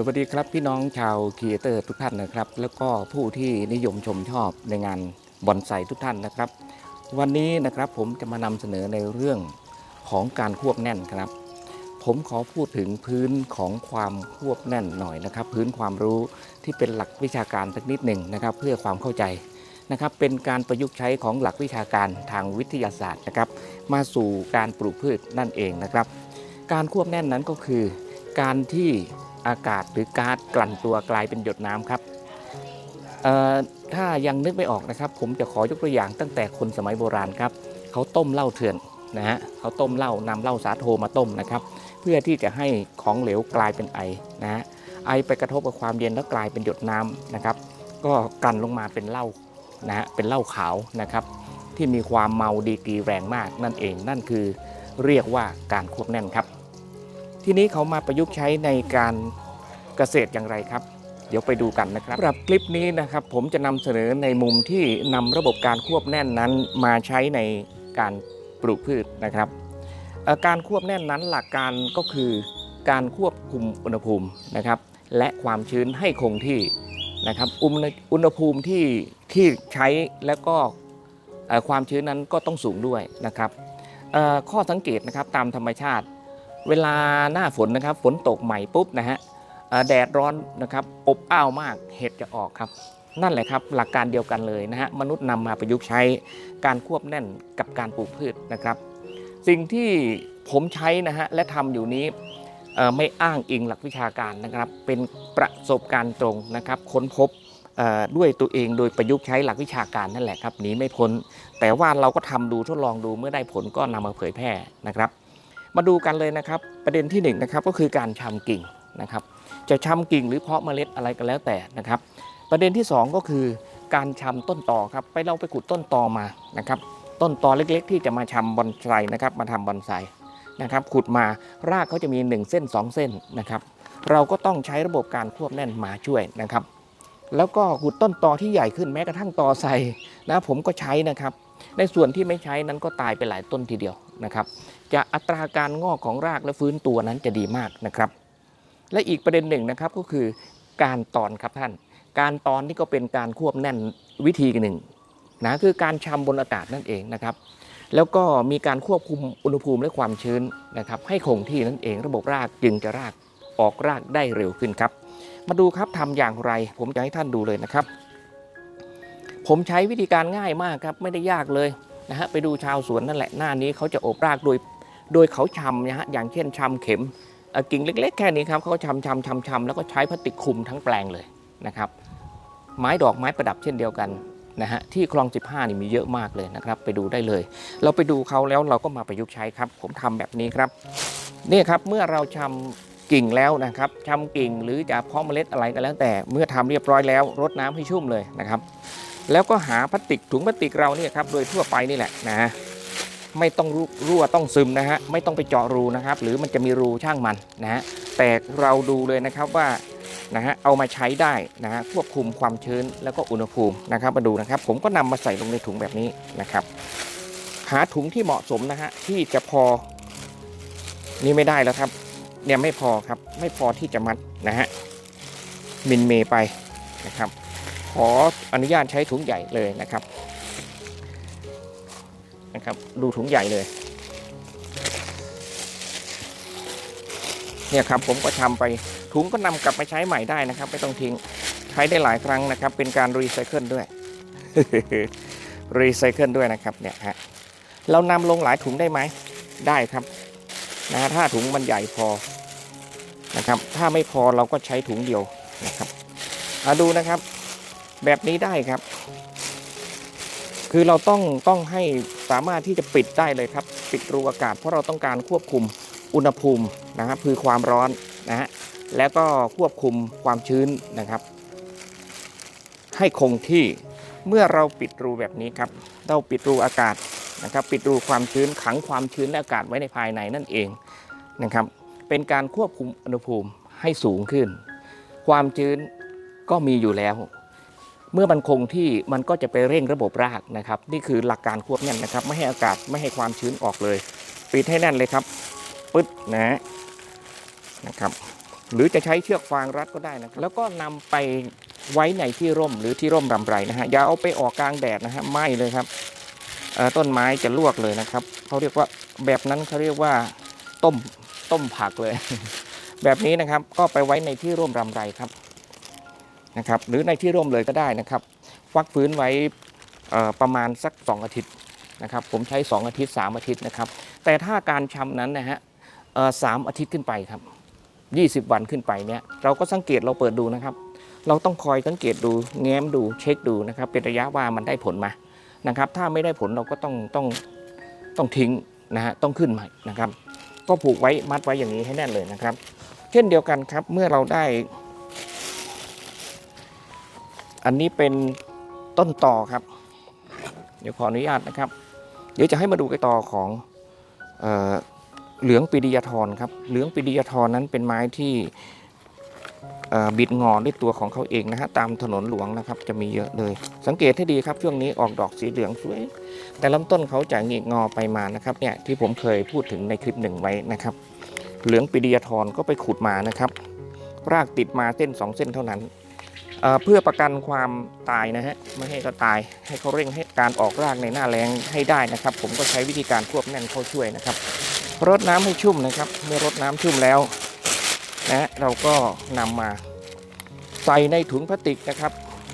สวัสดีครับพี่น้องชาวครีเอเตอร์ทุกท่านนะครับ แล้วก็ผู้ที่นิยมชมชอบในงานบอนไซทุกท่านนะครับ วันนี้นะครับผมจะมานำเสนอในเรื่องของการควบแน่นครับ ผมขอพูดถึงพื้นของความควบแน่นหน่อยนะครับ พื้นความรู้ที่เป็นหลักวิชาการสักนิดหนึ่งนะครับ เพื่อความเข้าใจนะครับเป็นการประยุกต์ใช้ของหลักวิชาการทางวิทยาศาสตร์นะครับ มาสู่การปลูกพืชนั่นเองนะครับ การควบแน่นนั้นก็คือ การที่ อากาศหรือก๊าซกลั่นตัวกลายเป็นหยดน้ำครับถ้ายังนึกไม่ออกนะครับ ผมจะขอยกตัวอย่างตั้งแต่คนสมัยโบราณครับเขาต้มเหล้าเถื่อนนะฮะเขาต้มเหล้านำเหล้าสาโทมาต้มนะครับ เพื่อที่จะให้ของเหลวกลายเป็นไอนะฮะไอไปกระทบกับความเย็นแล้วกลายเป็นหยดน้ำนะครับ ก็กลั่นลงมาเป็นเหล้านะฮะเป็นเหล้าขาวนะครับ ที่มีความเมาดีกรีแรงมากนั่นเองนั่นคือเรียกว่าการควบแน่นครับ ทีนี้เขามาประยุกต์ใช้ในการเกษตรอย่างไรครับ เดี๋ยวไปดูกันนะครับสำหรับคลิปนี้นะครับ ผมจะนำเสนอในมุมที่นำระบบการควบแน่นนั้นมาใช้ในการปลูกพืชนะครับการควบแน่นนั้นหลักการก็คือการควบคุมอุณหภูมินะครับ และความชื้นให้คงที่นะครับอุณหภูมิที่ที่ใช้แล้วก็ความชื้นนั้นก็ต้องสูงด้วยนะครับข้อสังเกตนะครับตามธรรมชาติ เวลาหน้าฝนนะครับ ฝนตกใหม่ปุ๊บนะฮะแดดร้อนนะครับ อบอ้าวมากเห็ดจะออกครับ นั่นแหละครับหลักการเดียวกันเลยนะฮะมนุษย์นำมาประยุกต์ใช้การควบแน่นกับการปลูกพืชนะครับ สิ่งที่ผมใช้นะฮะและทำอยู่นี้ไม่อ้างอิงหลักวิชาการนะครับ เป็นประสบการณ์ตรงนะครับ ค้นพบด้วยตัวเองโดยประยุกต์ใช้หลักวิชาการนั่นแหละครับหนีไม่พ้น แต่ว่าเราก็ทำดูทดลองดูเมื่อได้ผลก็นำมาเผยแพร่นะครับ มาดูกันเลยนะครับ ประเด็นที่1นงนะครับก็คือการชำกิ่งนะครับ จะชำกิ่งหรือเพาะเมล็ดอะไรก็แล้วแต่นะครับ ประเด็นที่ 2 ก็คือการชำต้นตอครับ ไปเราไปขุดต้นตอมานะครับ ต้นตอเล็กๆ ที่จะมาชำบอนไซนะครับ มาทำบอนไซนะครับ ขุดมารากเขาจะมี 1 เส้น 2 เส้นนะครับ เราก็ต้องใช้ระบบการควบแน่นมาช่วยนะครับ แล้วก็ขุดต้นตอที่ใหญ่ขึ้นแม้กระทั่งตอไซนะผมก็ใช้นะครับ ในส่วนที่ไม่ใช้นั้นก็ตายไปหลายต้นทีเดียวนะครับ จะอัตราการงอกของรากและฟื้นตัวนั้นจะดีมากนะครับ และอีกประเด็นหนึ่งนะครับก็คือการตอนครับท่าน การตอนนี่ก็เป็นการควบแน่นวิธีหนึ่งนะคือการชำบนอากาศนั่นเองนะครับ แล้วก็มีการควบคุมอุณหภูมิและความชื้นนะครับให้คงที่นั่นเองระบบรากจึงจะรากออกรากได้เร็วขึ้นครับ มาดูครับทำอย่างไร ผมจะให้ท่านดูเลยนะครับ ผมใช้วิธีการง่ายมากครับไม่ได้ยากเลยนะฮะไปดูชาวสวนนั่นแหละหน้านี้เขาจะอบรากโดยโดยเขาชำนะฮะอย่างเช่นชำเข็มกิ่งเล็ก ๆ แค่นี้ครับเขาก็ชำชำชำชำแล้วก็ใช้พลาสติกคลุมทั้งแปลงเลยนะครับไม้ดอกไม้ประดับเช่นเดียวกันนะฮะที่คลอง 15 นี่มีเยอะมากเลยนะครับ ไปดูได้เลย เราไปดูเขาแล้วเราก็มาประยุกต์ใช้ครับ ผมทำแบบนี้ครับนี่ครับเมื่อเราชำกิ่งแล้วนะครับชำกิ่งหรือจะเพาะเมล็ดอะไรก็แล้วแต่เมื่อทำเรียบร้อยแล้วรดน้ำให้ชุ่มเลยนะครับ แล้วก็หาพลาสติกถุงพลาสติกเราเนี่ยครับโดยทั่วไปนี่แหละนะฮะไม่ต้องรั่วต้องซึมนะฮะไม่ต้องไปเจาะรูนะครับ หรือมันจะมีรูช่างมันนะฮะแต่เราดูเลยนะครับว่านะฮะเอามาใช้ได้นะฮะควบคุมความชื้นแล้วก็อุณหภูมินะครับ มาดูนะครับ ผมก็นำมาใส่ลงในถุงแบบนี้นะครับ หาถุงที่เหมาะสมนะฮะที่จะพอนี่ไม่ได้แล้วครับ เนี่ยไม่พอครับ ไม่พอที่จะมัดนะฮะมินเมไปนะครับ ออนุญาตใช้ถุงใหญ่เลยนะครับนะครับ ดูถุงใหญ่เลย เนี่ยครับผมก็ทำไปถุงก็นำกลับไปใช้ใหม่ได้นะครับ ไม่ต้องทิ้งใช้ได้หลายครั้งนะครับ เป็นการรีไซเคิลด้วยรีไซเคิลด้วยนะครับเนี่ยฮะเรานำลงหลายถุงได้ไหมได้ครับนะฮะถ้าถุงมันใหญ่พอนะครับ ถ้าไม่พอเราก็ใช้ถุงเดียวนะครับมาดูนะครับ แบบนี้ได้ครับ คือเราต้องต้องให้สามารถที่จะปิดได้เลยครับ ปิดรูอากาศ เพราะเราต้องการควบคุมอุณหภูมินะครับคือความร้อนนะฮะแล้วก็ควบคุมความชื้นนะครับ ให้คงที่เมื่อเราปิดรูแบบนี้ครับ เราปิดรูอากาศนะครับ ปิดรูความชื้นขังความชื้นและอากาศไว้ในภายในนั่นเองนะครับ เป็นการควบคุมอุณหภูมิให้สูงขึ้น ความชื้นก็มีอยู่แล้ว เมื่อมันคงที่มันก็จะไปเร่งระบบรากนะครับ นี่คือหลักการควบแน่นนะครับ ไม่ให้อากาศไม่ให้ความชื้นออกเลย ปิดให้แน่นเลยครับปึ๊ดนะนะครับ หรือจะใช้เชือกฟางรัดก็ได้นะครับแล้วก็นำไปไว้ในที่ร่มหรือที่ร่มรำไรนะฮะอย่าเอาไปออกกลางแดดนะฮะไหม้เลยครับต้นไม้จะลวกเลยนะครับเขาเรียกว่าแบบนั้นเขาเรียกว่าต้มต้มผักเลย แบบนี้นะครับก็ไปไว้ในที่ร่มรำไรครับ นะครับหรือในที่ร่มเลยก็ได้นะครับฟักฟื้นไว้ประมาณสัก 2 อาทิตย์นะครับผมใช้ 2 อาทิตย์ 3 อาทิตย์นะครับแต่ถ้าการชำนั้นนะฮะสามอาทิตย์ขึ้นไปครับ 20 วันขึ้นไปเนี่ยเราก็สังเกตเราเปิดดูนะครับ เราต้องคอยสังเกตดูแง้มดูเช็คดูนะครับ เป็นระยะว่ามันได้ผลมานะครับถ้าไม่ได้ผลเราก็ต้องต้องต้องทิ้งนะฮะต้องขึ้นใหม่นะครับ ก็ผูกไว้มัดไว้อย่างนี้ให้แน่นเลยนะครับ เช่นเดียวกันครับเมื่อเราได้ อันนี้เป็นต้นต่อครับ เดี๋ยวขออนุญาตนะครับ เดี๋ยวจะให้มาดูกันต่อของเออเหลืองปิดิยาธรครับ เหลืองปิดิยาธรนั้นเป็นไม้ที่บิดงอด้วยตัวของเขาเองนะฮะตามถนนหลวงนะครับ จะมีเยอะเลย สังเกตให้ดีครับช่วงนี้ออกดอกสีเหลืองสวย แต่ลำต้นเขาจะงิกงอไปมานะครับเนี่ยที่ผมเคยพูดถึงในคลิปหนึ่งไว้นะครับ เหลืองปิดิยาธรก็ไปขุดมานะครับ รากติดมาเส้นสองเส้นเท่านั้น เพื่อประกันความตายนะฮะไม่ให้เขาตายให้เขาเร่งให้การออกรากในหน้าแรงให้ได้นะครับ ผมก็ใช้วิธีการควบแน่นเข้าช่วยนะครับรดน้ำให้ชุ่มนะครับ เมื่อรดน้ำชุ่มแล้วนะเราก็นำมาใส่ในถุงพลาสติกนะครับ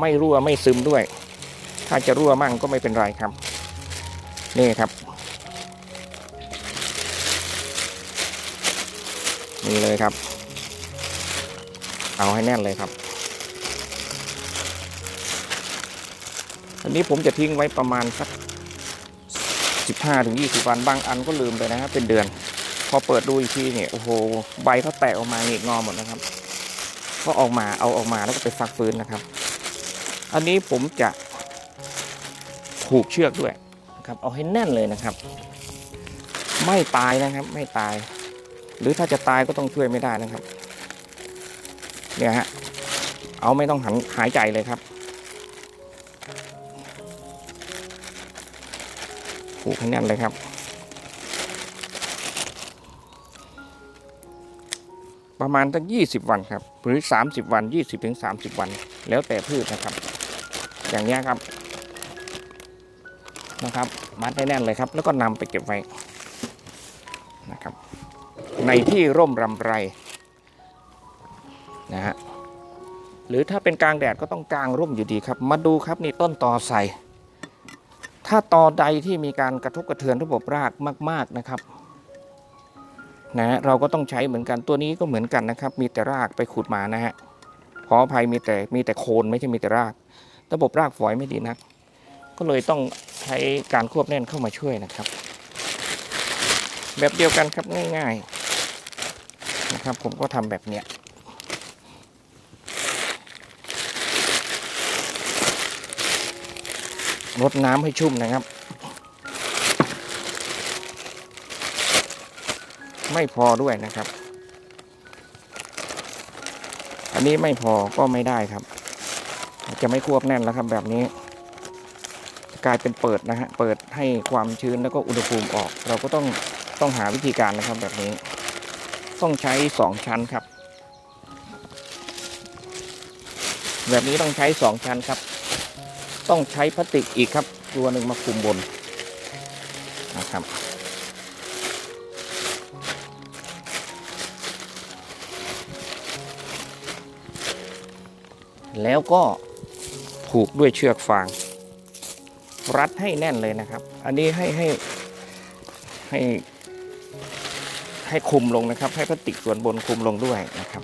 ไม่รั่วไม่ซึมด้วย ถ้าจะรั่วมั่งก็ไม่เป็นไรครับ นี่ครับ นี่เลยครับ เอาให้แน่นเลยครับ อันนี้ผมจะทิ้งไว้ประมาณสัก 15-20 วันบางอันก็ลืมไปนะครับเป็นเดือน พอเปิดดูอีกทีเนี่ยโอ้โหใบเขาแตกออกมาหงิกงอหมดนะครับ ก็ออกมาเอาออกมาแล้วก็ไปฟักฟื้นนะครับ อันนี้ผมจะผูกเชือกด้วยนะครับเอาให้แน่นเลยนะครับ ไม่ตายนะครับไม่ตาย หรือถ้าจะตายก็ต้องช่วยไม่ได้นะครับเนี่ยฮะเอาไม่ต้องหันหายใจเลยครับ ผูกให้แน่นเลยครับ ประมาณตั้ง 20 วันครับ หรือ 30 วัน 20ถึง30วัน แล้วแต่พืชนะครับ อย่างเงี้ครับนะครับมัดให้แน่นเลยครับ แล้วก็นำไปเก็บไว้นะครับ ในที่ร่มรำไรนะฮะหรือถ้าเป็นกลางแดดก็ต้องกลางร่มอยู่ดีครับ มาดูครับนี่ต้นตอใส่ ถ้าตอใดที่มีการกระทบกระเทือนระบบรากมาก ๆนะครับนะฮะเราก็ต้องใช้เหมือนกันตัวนี้ก็เหมือนกันนะครับ มีแต่รากไปขุดมานะฮะขออภัยมีแต่มีแต่โคนไม่ใช่มีแต่ราก ระบบรากฝอยไม่ดีนัก ก็เลยต้องใช้การควบแน่นเข้ามาช่วยนะครับ แบบเดียวกันครับง่าย ๆ นะครับ ผมก็ทำแบบเนี้ย รดน้ำให้ชุ่มนะครับ ไม่พอด้วยนะครับ อันนี้ไม่พอก็ไม่ได้ครับ จะไม่ควบแน่นแล้วครับแบบนี้ กลายเป็นเปิดนะฮะเปิดให้ความชื้นแล้วก็อุณหภูมิออก เราก็ต้องต้องหาวิธีการนะครับแบบนี้ ต้องใช้สองชั้นครับ แบบนี้ต้องใช้สองชั้นครับ ต้องใช้พลาสติกอีกครับ ตัวหนึ่งมาคุมบนนะครับแล้วก็ผูกด้วยเชือกฟาง รัดให้แน่นเลยนะครับ อันนี้ให้ให้ให้ให้คุมลงนะครับ ให้พลาสติกส่วนบนคุมลงด้วยนะครับ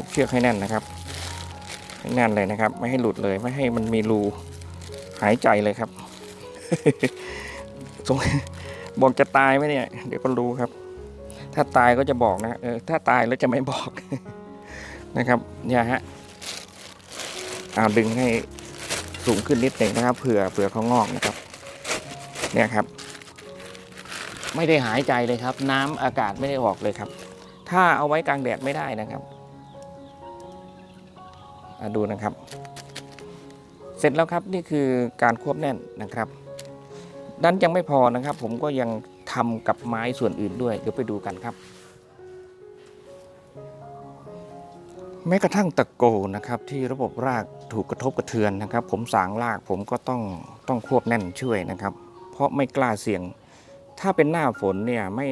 ผูกเชือกให้แน่นนะครับ ให้แน่นเลยนะครับ ไม่ให้หลุดเลย ไม่ให้มันมีรูหายใจเลยครับสงบอกจะตายไหมเนี่ย เดี๋ยวก็รู้ครับ ถ้าตายก็จะบอกนะเออถ้าตายแล้วจะไม่บอกนะครับเนี่ยฮะเอาดึงให้สูงขึ้นนิดหนึ่งนะครับเผื่อเผื่อเขางอกนะครับ เนี่ยครับ ไม่ได้หายใจเลยครับ น้ำอากาศไม่ได้ออกเลยครับ ถ้าเอาไว้กลางแดดไม่ได้นะครับ ดูนะครับ เสร็จแล้วครับนี่คือการควบแน่นนะครับนั้นยังไม่พอนะครับ ผมก็ยังทำกับไม้ส่วนอื่นด้วย เดี๋ยวไปดูกันครับ แม้กระทั่งตะโกนะครับที่ระบบรากถูกกระทบกระเทือนนะครับ ผมสางรากผมก็ต้องต้องควบแน่นช่วยนะครับ เพราะไม่กล้าเสี่ยง ถ้าเป็นหน้าฝนเนี่ยไม่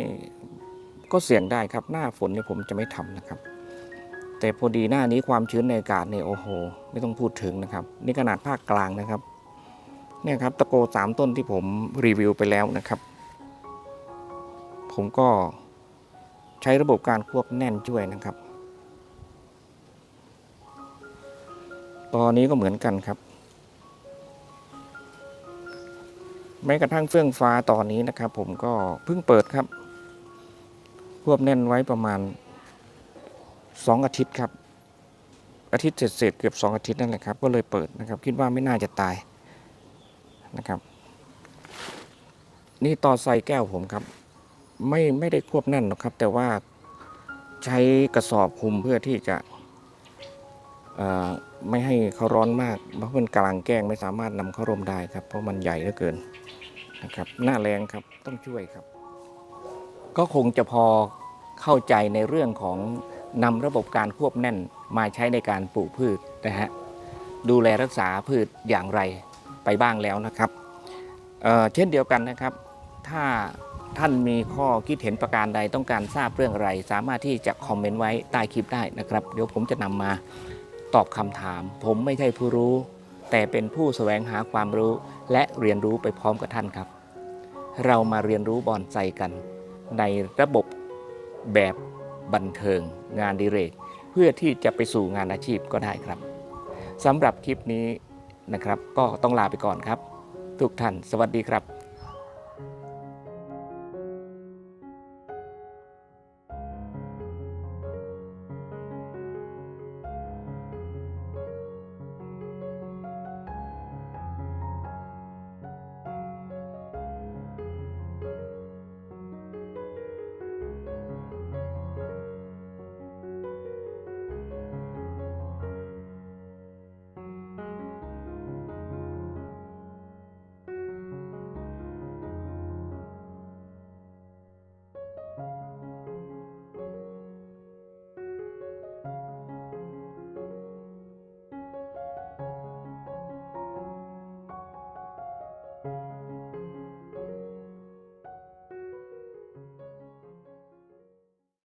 ก็เสี่ยงได้ครับ หน้าฝนเนี่ยผมจะไม่ทำนะครับ แต่พอดีหน้านี้ความชื้นในอากาศเนี่ยโอ้โห ไม่ต้องพูดถึงนะครับ นี่ขนาดภาคกลางนะครับ เนี่ยครับตะโกสามต้นที่ผมรีวิวไปแล้วนะครับ ผมก็ใช้ระบบการควบแน่นช่วยนะครับ ตอนนี้ก็เหมือนกันครับ แม้กระทั่งเฟื่องฟ้าตอนนี้นะครับ ผมก็เพิ่งเปิดครับ ควบแน่นไว้ประมาณ สองอาทิตย์ครับ อาทิตย์เศษเกือบสองอาทิตย์นั่นแหละครับ ก็เลยเปิดนะครับ คิดว่าไม่น่าจะตายนะครับ นี่ต่อไซแก้วผมครับ ไม่ไม่ได้ควบแน่นหรอกครับ แต่ว่าใช้กระสอบคุมเพื่อที่จะไม่ให้เขาร้อนมากเพราะมันกลางแก้งไม่สามารถนำเข้าร่มได้ครับ เพราะมันใหญ่เหลือเกินนะครับ หน้าแรงครับต้องช่วยครับ ก็คงจะพอเข้าใจในเรื่องของ นำระบบการควบแน่นมาใช้ในการปลูกพืชนะฮะดูแลรักษาพืชอย่างไรไปบ้างแล้วนะครับเเช่นเดียวกันนะครับ ถ้าท่านมีข้อคิดเห็นประการใดต้องการทราบเรื่องอะไร สามารถที่จะคอมเมนต์ไว้ใต้คลิปได้นะครับ เดี๋ยวผมจะนำมาตอบคำถาม ผมไม่ใช่ผู้รู้ แต่เป็นผู้แสวงหาความรู้ และเรียนรู้ไปพร้อมกับท่านครับ เรามาเรียนรู้บอนไซกัน ในระบบแบบ บันเทิง งานดิเรก เพื่อที่จะไปสู่งานอาชีพก็ได้ครับสำหรับคลิปนี้นะครับ ก็ต้องลาไปก่อนครับ ทุกท่านสวัสดีครับ